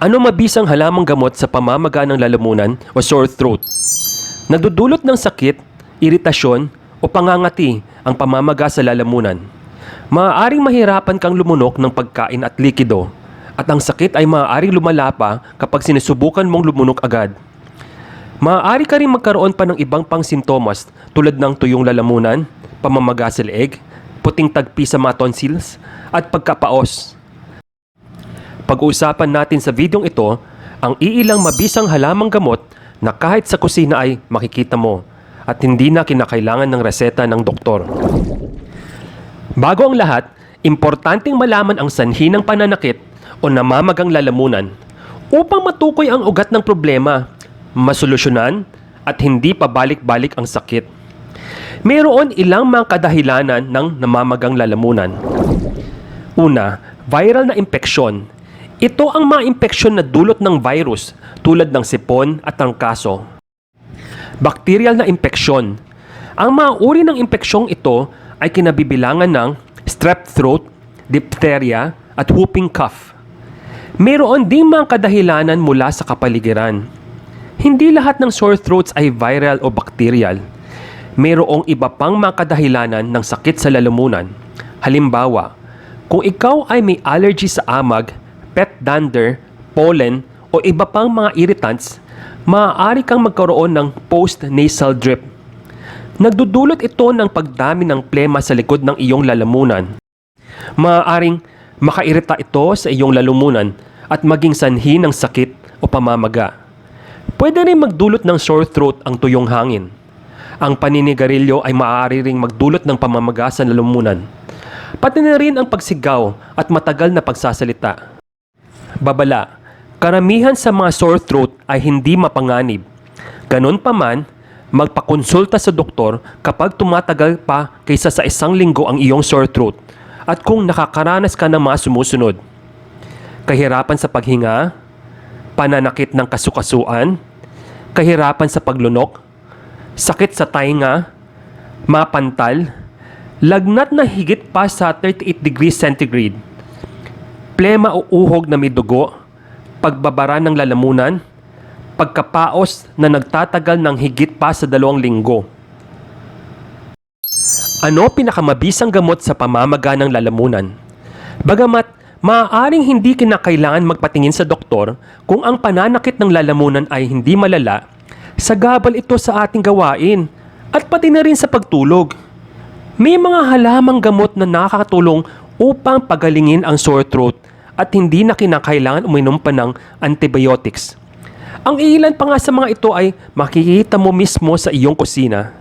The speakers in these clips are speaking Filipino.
Ano mabisang halamang gamot sa pamamaga ng lalamunan o sore throat? Nadudulot ng sakit, iritasyon o pangangati ang pamamaga sa lalamunan. Maaaring mahirapan kang lumunok ng pagkain at likido at ang sakit ay maaaring lumala pa kapag sinusubukan mong lumunok agad. Maaari ka rin magkaroon pa ng ibang pang sintomas tulad ng tuyong lalamunan, pamamaga sa leeg, puting tagpi sa mga tonsils, at pagkapaos. Pag-uusapan natin sa videong ito ang iilang mabisang halamang gamot na kahit sa kusina ay makikita mo at hindi na kinakailangan ng reseta ng doktor. Bago ang lahat, importanteng malaman ang sanhi ng pananakit o namamagang lalamunan upang matukoy ang ugat ng problema, masolusyonan at hindi pabalik-balik ang sakit. Mayroon ilang mga kadahilanan ng namamagang lalamunan. Una, viral na impeksyon. Ito ang mga impeksyon na dulot ng virus tulad ng sipon at trangkaso. Bacterial na impeksyon. Ang mga uri ng impeksyong ito ay kinabibilangan ng strep throat, diphtheria at whooping cough. Mayroon ding mga kadahilanan mula sa kapaligiran. Hindi lahat ng sore throats ay viral o bacterial. Mayroong iba pang mga kadahilanan ng sakit sa lalamunan. Halimbawa, kung ikaw ay may allergy sa amag, dander, pollen o iba pang mga irritants, maaari kang magkaroon ng post-nasal drip. Nagdudulot ito ng pagdami ng plema sa likod ng iyong lalamunan. Maaaring makairita ito sa iyong lalamunan at maging sanhi ng sakit o pamamaga. Pwede rin magdulot ng sore throat ang tuyong hangin. Ang paninigarilyo ay maaari ring magdulot ng pamamaga sa lalamunan. Pati na rin ang pagsigaw at matagal na pagsasalita. Babala, karamihan sa mga sore throat ay hindi mapanganib. Ganon pa man, magpakonsulta sa doktor kapag tumatagal pa kaysa sa isang linggo ang iyong sore throat at kung nakakaranas ka ng mga sumusunod. Kahirapan sa paghinga, pananakit ng kasukasuan, kahirapan sa paglunok, sakit sa tainga, mapantal, lagnat na higit pa sa 38 degrees centigrade, plema o uhog na may dugo, pagbabara ng lalamunan, pagkapaos na nagtatagal ng higit pa sa dalawang linggo. Ano pinakamabisang gamot sa pamamaga ng lalamunan? Bagamat maaaring hindi kinakailangan magpatingin sa doktor kung ang pananakit ng lalamunan ay hindi malala, sagabal ito sa ating gawain at pati na rin sa pagtulog. May mga halamang gamot na nakakatulong upang pagalingin ang sore throat at hindi na kinakailangan uminom pa ng antibiotics. Ang ilan pa nga sa mga ito ay makikita mo mismo sa iyong kusina.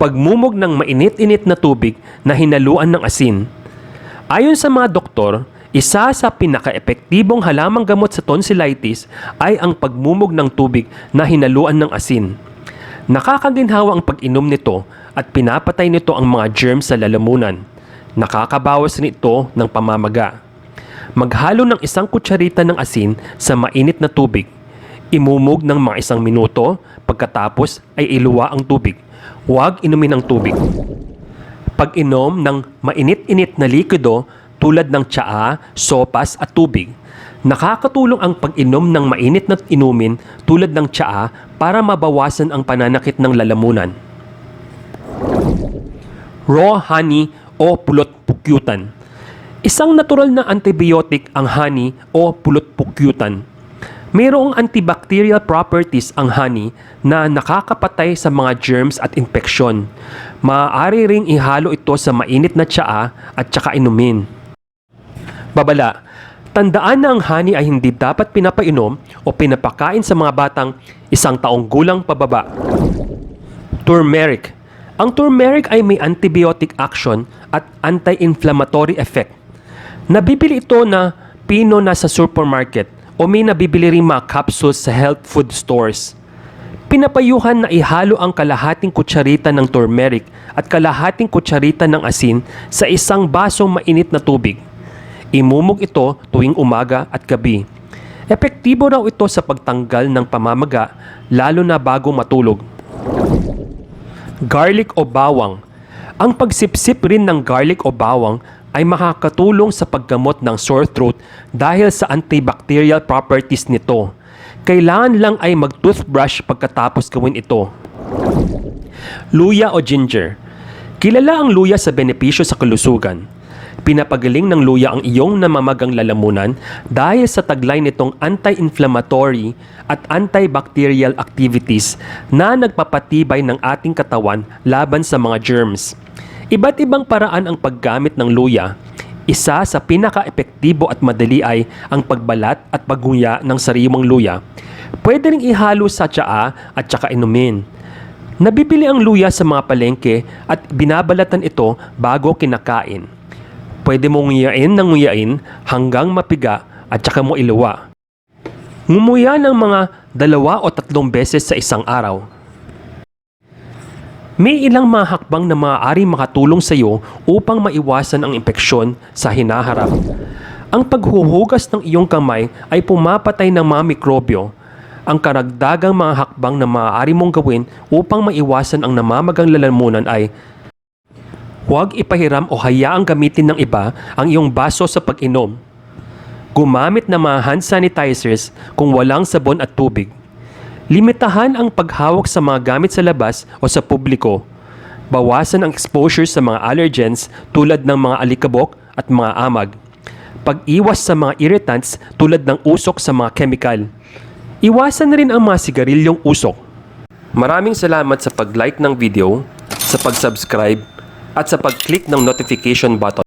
Pagmumog ng mainit-init na tubig na hinaluan ng asin. Ayon sa mga doktor, isa sa pinaka-epektibong halamang gamot sa tonsillitis ay ang pagmumog ng tubig na hinaluan ng asin. Nakakaginhawa ang pag-inom nito at pinapatay nito ang mga germs sa lalamunan. Nakakabawas nito ng pamamaga. Maghalo ng isang kutsarita ng asin sa mainit na tubig. Imumog ng mga isang minuto, pagkatapos ay iluwa ang tubig. Huwag inumin ang tubig. Pag-inom ng mainit-init na likido tulad ng tsaa, sopas at tubig, nakakatulong ang pag-inom ng mainit na inumin tulad ng tsaa para mabawasan ang pananakit ng lalamunan. Raw honey o pulot pukyutan. Isang natural na antibiotic ang honey o pulot pukyutan. Mayroong antibacterial properties ang honey na nakakapatay sa mga germs at infeksyon. Maaari ring ihalo ito sa mainit na tsaa at tsaka inumin. Babala, tandaan na ang honey ay hindi dapat pinapainom o pinapakain sa mga batang isang taong gulang pababa. Turmeric. Ang turmeric ay may antibiotic action at anti-inflammatory effect. Nabibili ito na pino na sa supermarket o may nabibili rin mga capsules sa health food stores. Pinapayuhan na ihalo ang kalahating kutsarita ng turmeric at kalahating kutsarita ng asin sa isang basong mainit na tubig. Imumog ito tuwing umaga at gabi. Epektibo raw ito sa pagtanggal ng pamamaga lalo na bago matulog. Garlic o bawang. Ang pagsipsip rin ng garlic o bawang ay makakatulong sa paggamot ng sore throat dahil sa antibacterial properties nito. Kailangan lang ay mag-toothbrush pagkatapos gawin ito. Luya o ginger. Kilala ang luya sa benepisyo sa kalusugan. Pinapagaling ng luya ang iyong namamagang lalamunan dahil sa taglay nitong anti-inflammatory at antibacterial activities na nagpapatibay ng ating katawan laban sa mga germs. Iba't ibang paraan ang paggamit ng luya. Isa sa pinaka-epektibo at madali ay ang pagbalat at pagunya ng sariwang luya. Pwede ring ihalo sa tsaa at saka inumin. Nabibili ang luya sa mga palengke at binabalatan ito bago kinakain. Pwede mong nguyain ng nguyain hanggang mapiga at saka mo iluwa. Ngumuya ng mga dalawa o tatlong beses sa isang araw. May ilang mga hakbang na maaari makatulong sa iyo upang maiwasan ang impeksyon sa hinaharap. Ang paghuhugas ng iyong kamay ay pumapatay ng mga mikrobyo. Ang karagdagang mga hakbang na maaari mong gawin upang maiwasan ang namamagang lalamunan ay Huwag ipahiram o hayaang gamitin ng iba ang iyong baso sa pag-inom. Gumamit ng mga hand sanitizers kung walang sabon at tubig. Limitahan ang paghawak sa mga gamit sa labas o sa publiko. Bawasan ang exposure sa mga allergens tulad ng mga alikabok at mga amag. Pag-iwas sa mga irritants tulad ng usok sa mga chemical. Iwasan na rin ang mga sigarilyong usok. Maraming salamat sa pag-like ng video, sa pag-subscribe, at sa pag-click ng notification button.